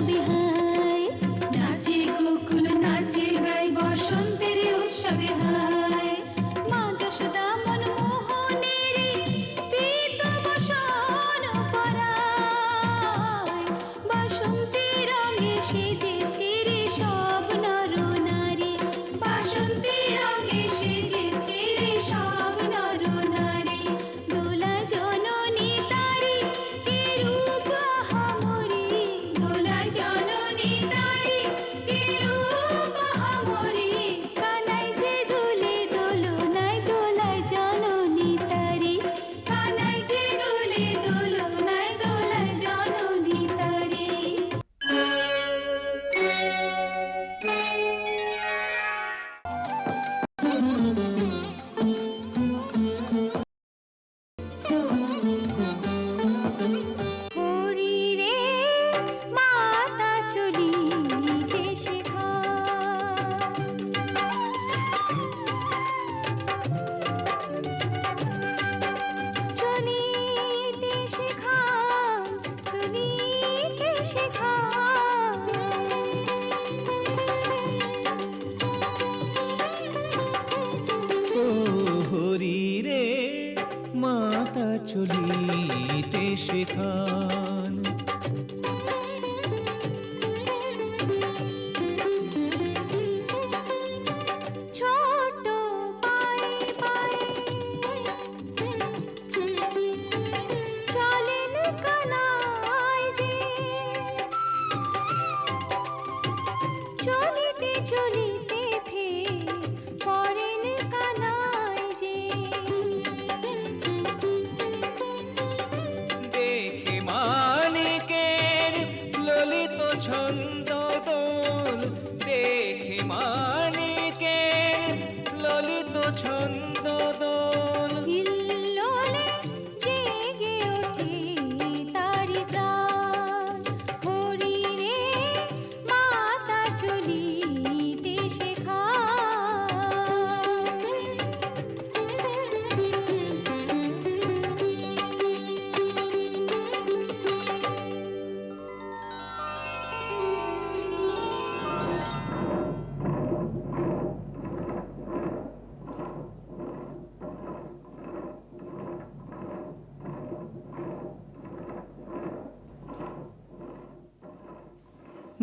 بها চলিতে শেখান। চলিতে চলিতে ছন্দ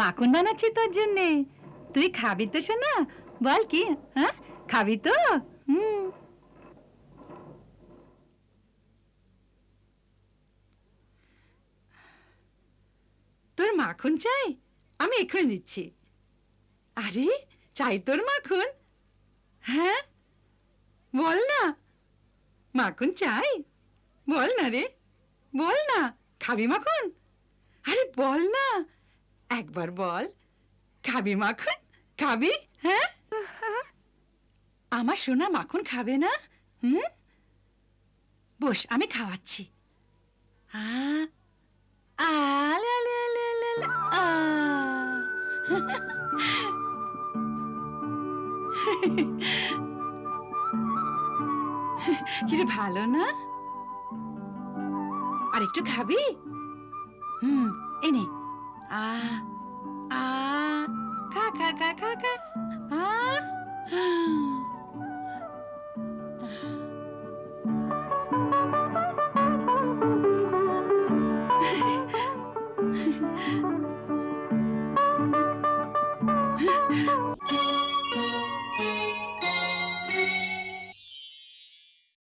মাখন বানাচ্ছি তোর জন্যে। তুই খাবি তো শোনা বল কি হ্যাঁ? খাবি তো? হুম। তোর মাখন চাই? আমি এক্ষুনি দিচ্ছি। আরে, চাই তোর মাখন? হ্যাঁ? বল না। মাখন চাই? বল না রে। বল না। খাবি মাখন? আরে, বল না। একবার বল। খাবি মাখন? খাবি? হ্যাঁ? আমার সোনা মাখন খাবে না? হুম? বস, আমি খাওয়াচ্ছি। কিরে, ভালো না? আর একটু খাবি? হুম এনে 啊啊，咔咔咔咔咔，啊